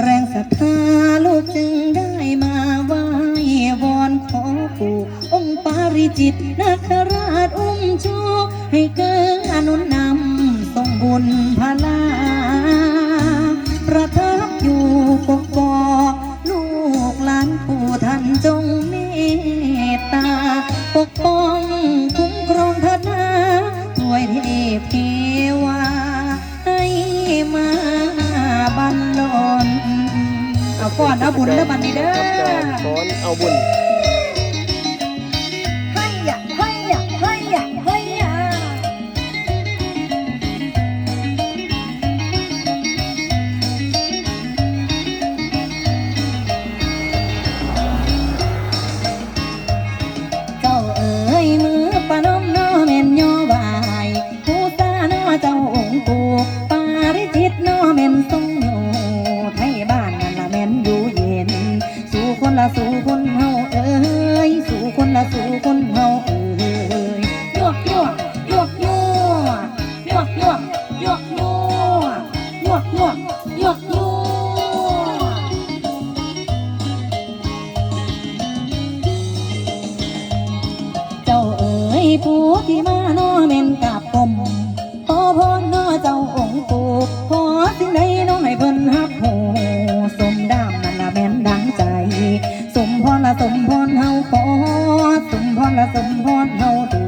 แรงศรัทธาลูกจึงได้มาไหว้วอนขอปู่องค์ปาริจิตนาคราชอุ้มชูให้เกิดอนุนำส่งบุญพลา ประทับอยู่กกอกลูกหลานปู่ท่านจง ก่อนเอาบุญแล้วบันนี้เด้อครับการฟ้อนเอาบุญ กี่มาโนเมนกับปมพอพรนอเจ้าองค์ปูพอสิ่งใดน้องให้เพิ่นฮับหูสมดามนั่นละแม่นดังใจ สมพรละสมพรเฮาขอสมพรละสมพรเฮาดู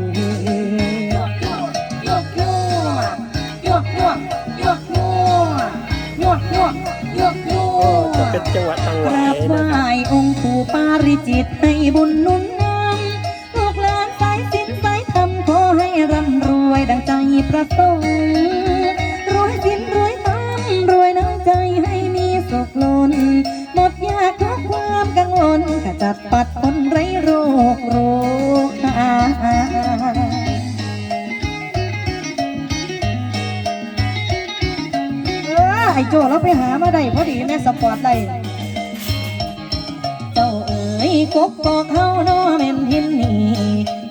เป็นจังหวัดตังหวัดกราบไหว้องค์ปู่ปาริจิตให้บุญนุ่น วยดังใจประสงค์รวยสินรวยธรรมรวยน้ำใจให้มีสุขล้น หมดยากทุกความกังวลขจัดปัดคนไร้โรคโรคออไอโจเราไปหามาได้พอดีแม่สปอร์ตได้เจ้าเอ๋ยกกกอกเฮาน้อแม่นหินนี่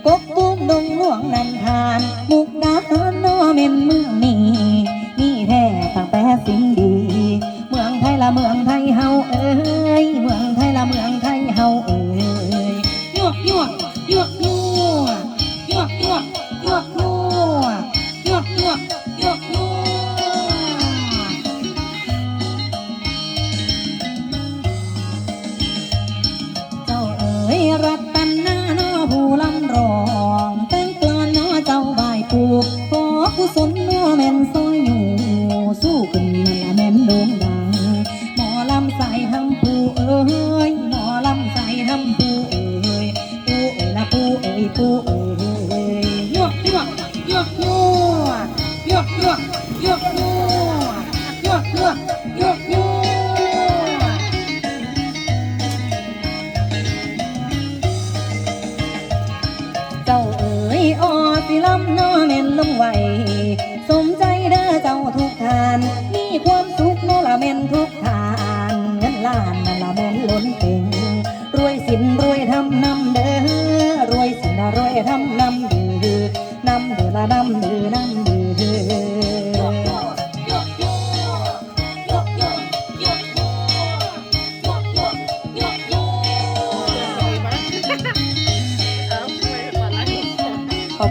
กกตุ้มดงหลวงนันทานมุก เน้อม่นเมืองนี่มีแท้ตั้งแต่สิ่งดี เมืองไทยละเมืองไทยเฮา วกยกยวยวกยวยวกยวกยวเจ้าเอ๋ยออสิลำน้อเม่นลงไหวสมใจเด้อเจ้าทุกทาน มีความสุขน้อละเม่นทุกทานเงินล้านนั่นละเม่นล้นเป่งรวยสินรวยทำนำเด้อรวยสินละรวยทำนำเด้อนำเด้อละนำเด้อ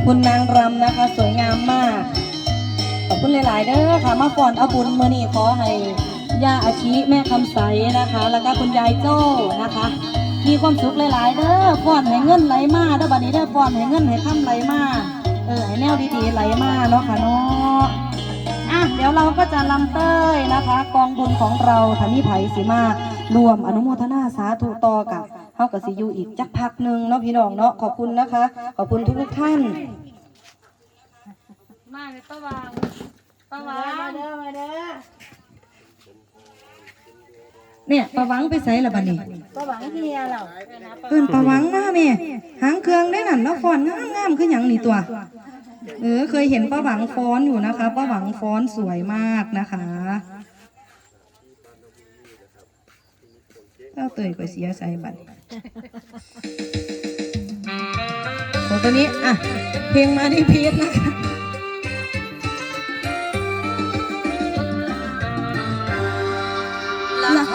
คุณนางรำนะคะ สวยงามมาก ขอบคุณหลาย ๆ เด้อค่ะ มาก่อนเอาบุญมือนี่ขอให้ย่าอาชีแม่คำใสนะคะ แล้วก็คุณยายโจ้นะคะ มีความสุขหลาย ๆ เด้อป้อนให้เงินไหลมาเด้อบัดนี้เด้อป้อนให้เงินให้คำไหลมาเออให้แนวดี ๆ ไหลมาเนาะค่ะเนาะอะเดี๋ยวเราก็จะลำเต้ยนะคะ กองบุญของเราธนิไผสิมารวมอนุโมทนาสาธุต่อกับเฮากับสิอยู่อีกจักพักหนึ่งเนาะพี่น้องเนาะขอบคุณนะคะ ขอบคุณทุกๆท่าน มาเลยป้าวางป้าวางเด้อ มาเด้อเนี่ยประวังไปใส่ละบัดนี้ก็หวังเฮียเราเอิ้นประวังมาแม่หางเครื่องได้นั่นแล้วฟ้อนงามงามๆคือหยังนี่ตัว เออเคยเห็นป้าหวังฟ้อนอยู่นะคะป้าหวังฟ้อนสวยมากนะคะเต้าเตยก็เสียใจบัดนี้ของตัวนี้อะเพลงมาที่พีชนะคะ ละค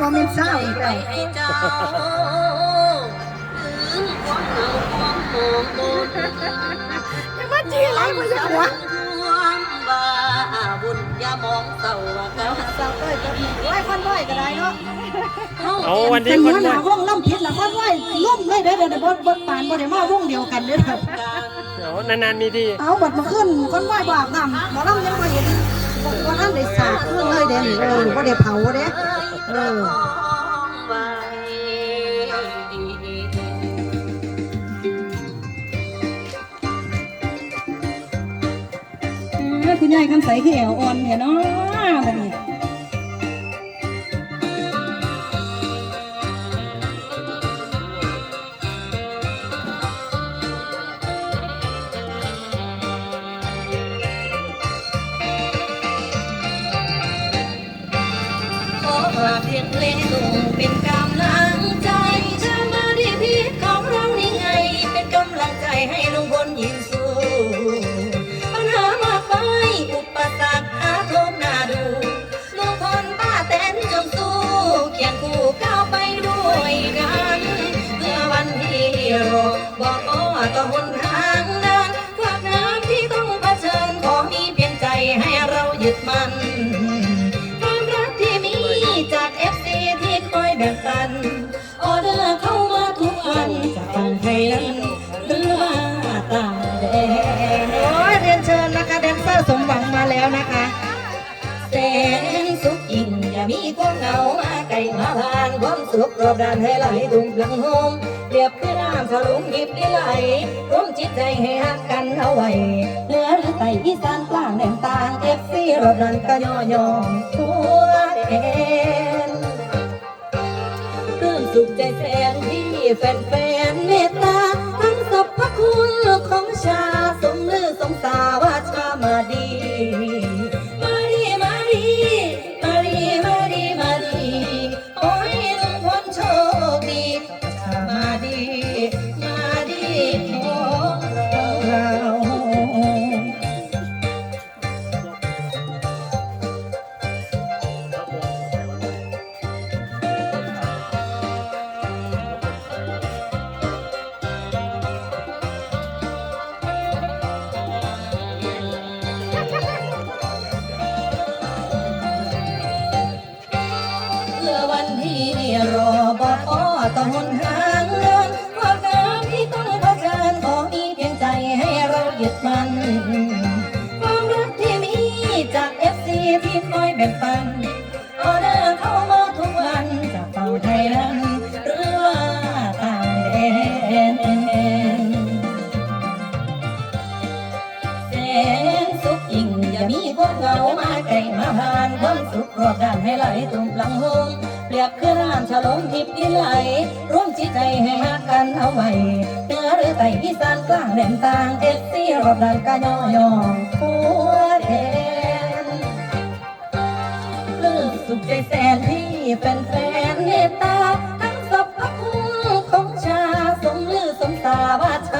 บ่แม่นเศร้าอีกแล้วให้เจ้าลืมความเหงาความโหมบนมาจีไรบ่อยากหัววามาบุญอย่ามองเศร้าว่าเขาเศร้าเอ้ยจะมีไว้คนบ่อยก็ได้เนาะเอาวันนี้เป็นคนวหบ่วงล่ำผิดละคนไหวล่มเลยเด้อเดี๋ยวบ่บ่ปานบ่ได้มาวงเดียวกันเด้อเอานานๆมีทีเอาบัดมาขึ้นคนไหวบ่อาบน้ำหมอลำยังบ่เห็น บ่บ่ทันได้สาดเครื่องเลยเด้อนี่เออว่าได้เผาเด้เออคุณยายคำใสคือแอวอ่อนแท้เนาะแบบนี้ เพียงเพลงส่งเป็นกำลัง แบ่งปันออเดอร์เข้ามาทุกวันจากฝั่งไทยนั้นหรือว่าต่างแดนโอ้ยเรียนเชิญนะคะแดนเซอร์สมหวังมาแล้วนะคะแสนสุขยิ่งอย่ามีความเหงามาไกลมาผ่านความสุขรอบด้านให้ไหลทุ่งเพียงโฮมเปรียบคือน้ำทะลุหยิบได้ไหลร่วมจิตใจให้หักกันเอาไว้เหนือหรือใต้อีสานกลางแดนต่างเอฟซีรอบนั้นก็ย่อยอมทั่วแดนปลื้ม สุขใจแสนที่แฟน ต้องหนทางเดินความน้ำที่ต้องเผชิญขอมีเพียงใจให้เรายึดมัน ความรักที่มีจาก FC ที่คอยแบ่งปันออเดอร์เข้ามาทุกวันจากเป่าไทยนั้นหรือว่าต่างแดนแสนสุขยิ่งอย่ามีความเหงามาไกลมาผ่านความสุขรอบด้านให้ไหลตุ่มพลังโฮมเปรี ยบคือน้ำฉลองทิพย์ที่ไหลร่วมจิตใจให้หักกันเอาไว้เหนือหรือใต้อีสานกลางแดนต่างเอฟซีรอบด้านก็ย่อยอมทั่วแดนลื้มสุขใจแสนที่เป็นแฟนเมตตาทั้งสรรพคุณของชาสมลือสมตาว่าชา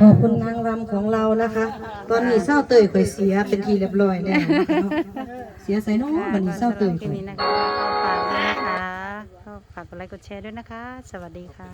ขอบคุณนางรำของเรานะคะ ตอนนี้เศร้าเตยข่อยเสียเป็นทีเรียบร้อยเนี่ยเสียใส่น้องวันนี้เศร้าเตยข่อยนะคะฝากด้วยนะคะก็ฝากกดไลค์กดแชร์ด้วยนะคะ สวัสดีค่ะ